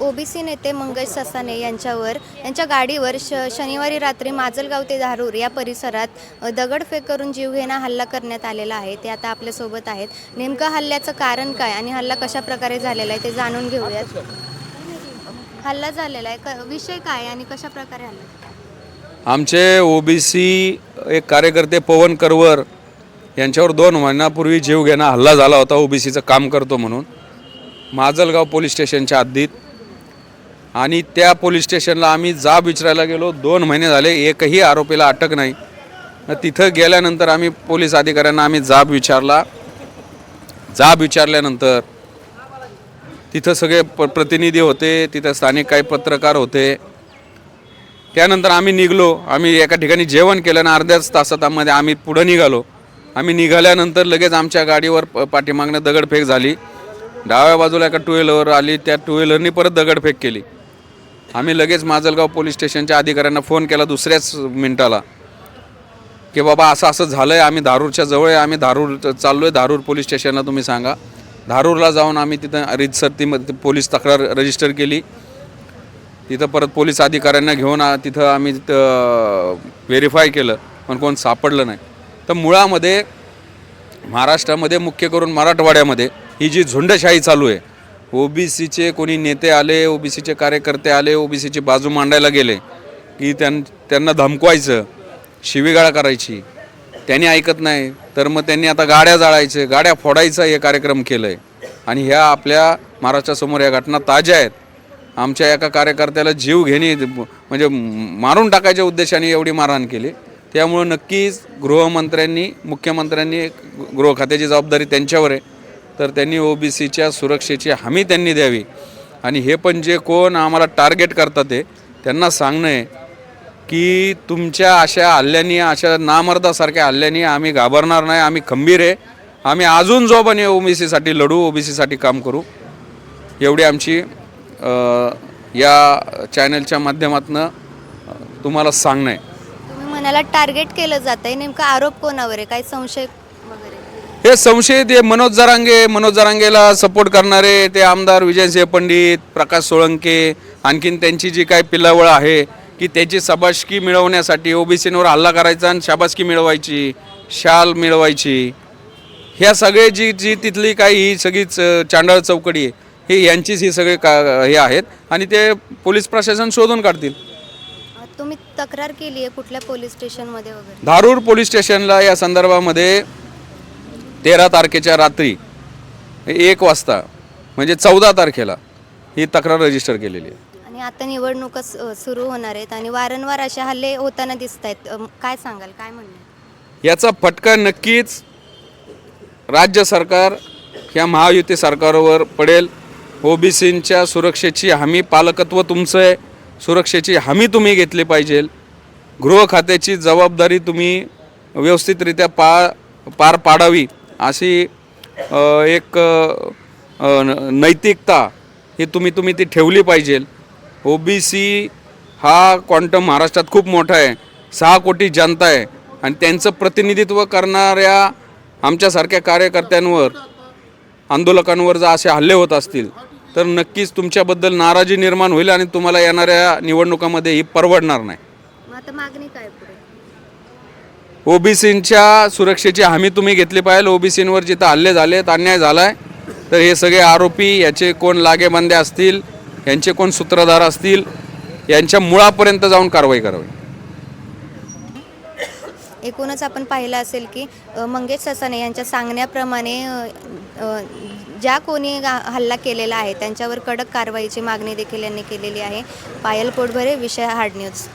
OBC नेते मंगेश ससाने यांच्यावर यांच्या गाडीवर श शनिवारी रात्री माजलगाव ते धारूर या परिसरात दगडफेक करून जीवघेणा हल्ला करण्यात आलेला आहे. ते आता आपल्यासोबत आहेत. नेमकं हल्ल्याचं कारण काय आणि हल्ला कशा प्रकारे झालेला आहे ते जाणून घेऊयात. हल्ला झालेला आहे. क- विषय काय आणि कशा प्रकारे हल्ला आमचे ओबीसी एक कार्यकर्ते पवन करवर यांच्यावर दोन महिन्यापूर्वी जीवघेणा हल्ला झाला होता. ओबीसीचं काम करतो म्हणून. माजलगाव पोलीस स्टेशनच्या हद्दीत आणि त्या पोलीस स्टेशनला आम्ही जाब विचारायला गेलो. दोन महिने झाले एकही आरोपीला अटक नाही. तिथं गेल्यानंतर आम्ही पोलीस अधिकाऱ्यांना आम्ही जाब विचारला. जाब विचारल्यानंतर तिथं सगळे प प्रतिनिधी होते तिथं स्थानिक काही पत्रकार होते. त्यानंतर आम्ही निघलो. आम्ही एका ठिकाणी जेवण केलं आणि अर्ध्याच तासामध्ये आम्ही पुढं निघालो. आम्ही निघाल्यानंतर लगेच आमच्या गाडीवर प- पाठीमागनं दगडफेक झाली. डाव्या बाजूला एका टू व्हीलरवर आली. त्या टू व्हीलरनी परत दगडफेक केली. आम्ही लगेच माजलगाव पोलीस स्टेशनच्या अधिकाऱ्यांना फोन केला दुसऱ्याच मिनिटाला की बाबा असं असं झालं आहे आम्ही धारूरच्या जवळ आहे आम्ही धारूर चाललो आहे धारूर पोलीस स्टेशनला तुम्ही सांगा. धारूरला जाऊन आम्ही तिथं रितसर ती पोलीस तक्रार रजिस्टर केली. तिथं परत पोलीस अधिकाऱ्यांना घेऊन तिथं आम्ही तिथं व्हेरीफाय केलं पण कोण सापडलं नाही. तर मुळामध्ये महाराष्ट्रामध्ये मुख्य करून मराठवाड्यामध्ये ही जी झुंडशाही चालू आहे ओबीसीचे कोणी नेते आले ओबीसीचे कार्यकर्ते आले ओबीसीची बाजू मांडायला गेले की त्यां त्यांना धमकवायचं शिवीगाळा करायची. त्यांनी ऐकत नाही. तर मग त्यांनी आता गाड्या जाळायचे गाड्या फोडायचा हे कार्यक्रम केलं आहे आणि ह्या आपल्या महाराष्ट्रासमोर या घटना ताज्या आहेत. आमच्या एका कार्यकर्त्याला जीव घेणे म्हणजे मारून टाकायच्या उद्देशाने एवढी मारहाण केली. त्यामुळं नक्कीच गृहमंत्र्यांनी मुख्यमंत्र्यांनी गृह खात्याची जबाबदारी त्यांच्यावर आहे. तर त्यांनी ओबीसीच्या सुरक्षेची हमी त्यांनी द्यावी. आणि हे पण जे कोण आम्हाला टार्गेट करतात ते त्यांना सांगणं आहे की तुमच्या अशा हल्ल्यांनी अशा नामर्दासारख्या हल्ल्यांनी आम्ही घाबरणार नाही आम्ही खंबीर आहे. आम्ही अजून जोबाने ओबीसीसाठी लढू ओबीसीसाठी काम करू. एवढी आमची या चॅनलच्या माध्यमातून तुम्हाला सांगणं आहे. म्हणायला म्हणाला टार्गेट केलं जात आहे नेमका आरोप कोणावर आहे? काय संशय हे संशयित हे मनोज जरांगे मनोज जरांगेला सपोर्ट करणारे ते आमदार विजयसिंह पंडित प्रकाश सोळंके आणखीन त्यांची जी काय पिल्लावळ आहे की त्याची शाबासकी मिळवण्यासाठी ओबीसींवर हल्ला करायचा आणि शाबासकी मिळवायची शाल मिळवायची. ह्या सगळे जी जी तिथली काही ही सगळीच चांडाळ चौकडी आहे ही यांचीच ही सगळे का हे आहेत आणि ते पोलीस प्रशासन शोधून काढतील. तुम्ही तक्रार केली आहे कुठल्या पोलीस स्टेशनमध्ये वगैरे? धारूर पोलीस स्टेशनला या संदर्भामध्ये तेरा तारखेच्या रात्री एक वाजता म्हणजे चौदा तारखेला ही तक्रार रजिस्टर केलेली आहे. आणि आता निवडणुका स- सुरू होणार आहेत आणि वारंवार असे हल्ले होताना दिसत आहेत. काय सांगाल? काय म्हणणं आहे? याचा फटका नक्कीच राज्य सरकार ह्या महायुती सरकारवर पडेल. ओबीसींच्या सुरक्षेची हमी पालकत्व तुमचं आहे. सुरक्षेची हमी तुम्ही घेतली पाहिजे. गृह खात्याची जबाबदारी तुम्ही व्यवस्थितरित्या पा पार पाडावी. अशी एक न- नैतिकता ही तुम्ही तुम्ही ती ठेवली पाहिजे. सी हा क्वांटम महाराष्ट्रात खूप मोठा आहे. सहा कोटी जनता आहे. आणि त्यांचं प्रतिनिधित्व करणाऱ्या आमच्यासारख्या कार्यकर्त्यांवर आंदोलकांवर जर असे हल्ले होत असतील तर नक्कीच तुमच्याबद्दल नाराजी निर्माण होईल आणि तुम्हाला येणाऱ्या निवडणुकामध्ये ही परवडणार नाही. मागणी काय? ओबीसींच्या सुरक्षेची हमी तुम्ही घेतली पाहिजे. ओबीसींवर जिथं हल्ले झालेत अन्याय झाला आहे तर हे सगळे आरोपी याचे कोण लागेबंदे असतील यांचे कोण सूत्रधार असतील यांच्या मुळापर्यंत जाऊन कारवाई करावी. एकूणच आपण पाहिलं असेल की मंगेश ससाने यांच्या सांगण्याप्रमाणे ज्या कोणी हल्ला केलेला आहे त्यांच्यावर कडक कारवाईची मागणी देखील यांनी केलेली आहे. पायल पोटभरे विषय हार्ड न्यूज.